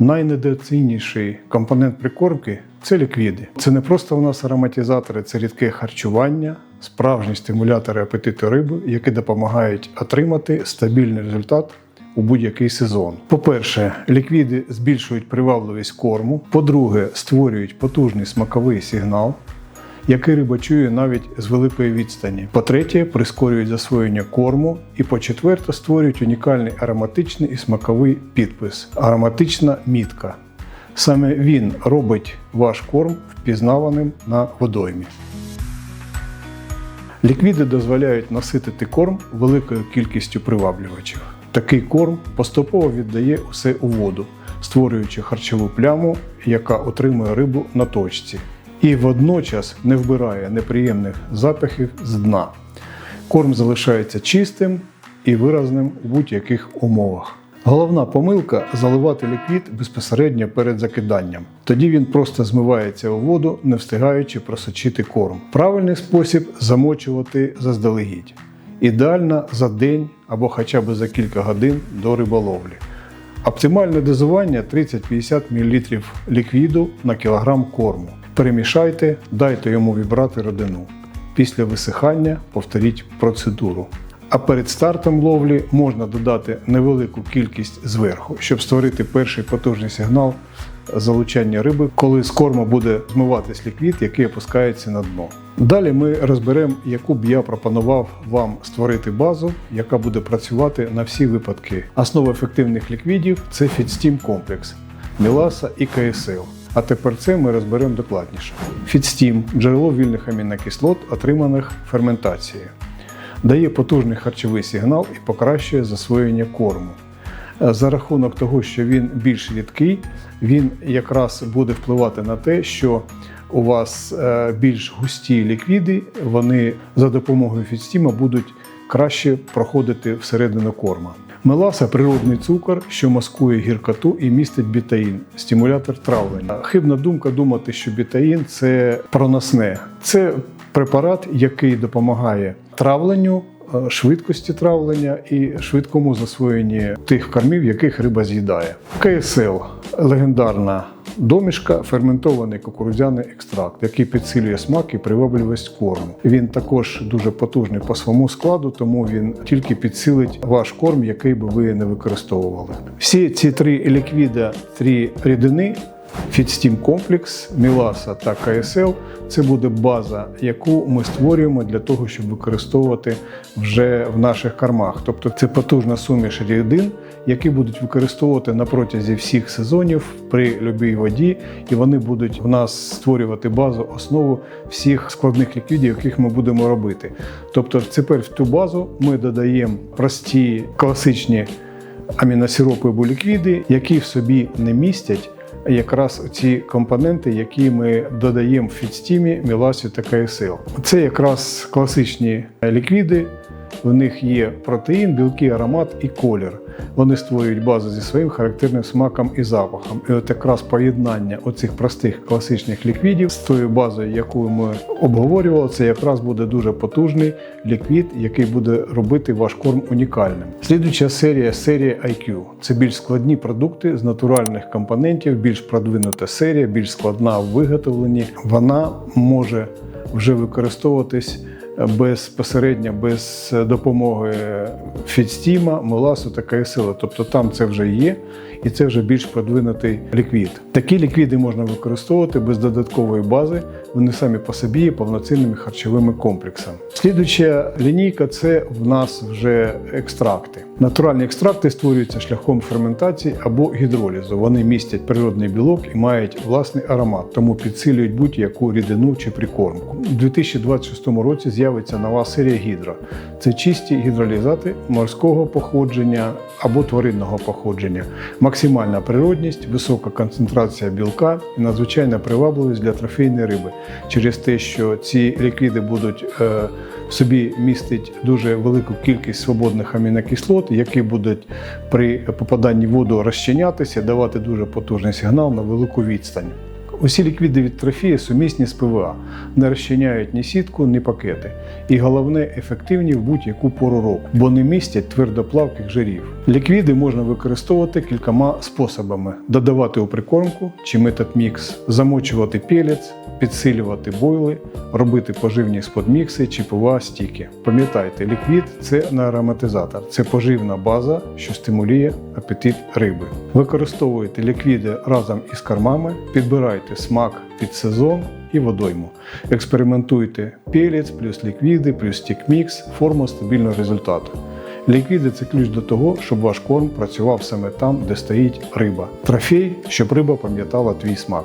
Найнедооцінніший компонент прикормки це ліквіди. Це не просто у нас ароматизатори, це рідке харчування, справжні стимулятори апетиту риби, які допомагають отримати стабільний результат у будь-який сезон. По-перше, ліквіди збільшують привабливість корму. По-друге, створюють потужний смаковий сигнал, який риба чує навіть з великої відстані. По-третє, прискорюють засвоєння корму. І по-четверте, створюють унікальний ароматичний і смаковий підпис ароматична мітка. Саме він робить ваш корм впізнаваним на водоймі. Ліквіди дозволяють наситити корм великою кількістю приваблювачів. Такий корм поступово віддає усе у воду, створюючи харчову пляму, яка отримує рибу на точці, і водночас не вбирає неприємних запахів з дна. Корм залишається чистим і виразним у будь-яких умовах. Головна помилка заливати ліквід безпосередньо перед закиданням. Тоді він просто змивається у воду, не встигаючи просочити корм. Правильний спосіб замочувати заздалегідь. Ідеально за день або хоча б за кілька годин до риболовлі. Оптимальне дозування 30-50 мл ліквіду на кілограм корму. Перемішайте, дайте йому вібрати родину. Після висихання повторіть процедуру. А перед стартом ловлі можна додати невелику кількість зверху, щоб створити перший потужний сигнал залучання риби, коли з корму буде змиватись ліквід, який опускається на дно. Далі ми розберемо, яку б я пропонував вам створити базу, яка буде працювати на всі випадки. Основа ефективних ліквідів це FeedSteam комплекс, Міласа і КСЛ. А тепер це ми розберемо докладніше. FeedSteam – джерело вільних амінокислот, отриманих ферментацією дає потужний харчовий сигнал і покращує засвоєння корму. Е, За рахунок того, що він більш рідкий, він якраз буде впливати на те, що у вас е, більш густі ліквіди, вони за допомогою фідстіма будуть краще проходити всередину корма. Меласа природний цукор, що маскує гіркоту і містить бітаїн, стимулятор травлення. Хибна думка думати, що бітаїн це проносне. Це препарат, який допомагає травленню, е, швидкості травлення і швидкому засвоєнні тих кормів, яких риба з'їдає. КСЛ легендарна домішка, ферментований кукурудзяний екстракт, який підсилює смак і привабливість корму. Він також дуже потужний по своєму складу, тому він тільки підсилить ваш корм, який би ви не використовували. Всі ці три ліквіда, три рідини. Фідстім комплекс, Міласа та КСЛ це буде база, яку ми створюємо для того, щоб використовувати вже в наших кормах. Тобто це потужна суміш рідин, які будуть використовувати на протязі всіх сезонів при любій воді, і вони будуть в нас створювати базу, основу всіх складних ліквідів, яких ми будемо робити. Тобто, тепер в ту базу ми додаємо прості класичні аміносиропи або ліквіди, які в собі не містять якраз ці компоненти, які ми додаємо в фідстімі, міласі та КСЛ. Це якраз класичні ліквіди. В них є протеїн, білки, аромат і колір. Вони створюють базу зі своїм характерним смаком і запахом. І от якраз поєднання оцих простих класичних ліквідів з тою базою, яку ми обговорювали, це якраз буде дуже потужний ліквід, який буде робити ваш корм унікальним. Слідуюча серія серія IQ. Це більш складні продукти з натуральних компонентів, більш продвинута серія, більш складна в виготовленні. Вона може вже використовуватись безпосередньо без допомоги фідстіма, моласу та КСЛ. Тобто там це вже є, і це вже більш продвинутий ліквід. Такі ліквіди можна використовувати без додаткової бази. Вони самі по собі є повноцінними харчовими комплексами. Слідуюча лінійка це в нас вже екстракти. Натуральні екстракти створюються шляхом ферментації або гідролізу. Вони містять природний білок і мають власний аромат, тому підсилюють будь-яку рідину чи прикормку. У 2026 році з'явиться нова серія гідро. Це чисті гідролізати морського походження або тваринного походження, максимальна природність, висока концентрація білка і надзвичайна привабливість для трофейної риби через те, що ці ліквіди будуть е, в собі містить дуже велику кількість свободних амінокислот, які будуть при попаданні в воду розчинятися, давати дуже потужний сигнал на велику відстань. Усі ліквіди від трофії сумісні з ПВА, не розчиняють ні сітку, ні пакети. І головне, ефективні в будь-яку пору року, бо не містять твердоплавких жирів. Ліквіди можна використовувати кількома способами: додавати у прикормку чи метод мікс, замочувати пелець, підсилювати бойли, робити поживні сподмікси чи ПВА стіки. Пам'ятайте, ліквід це не ароматизатор, це поживна база, що стимулює апетит риби. Використовуйте ліквіди разом із кормами, підбирайте смак під сезон і водойму. Експериментуйте пелець плюс ліквіди плюс стік-мікс, форма стабільного результату. Ліквіди це ключ до того, щоб ваш корм працював саме там, де стоїть риба. Трофей, щоб риба пам'ятала твій смак.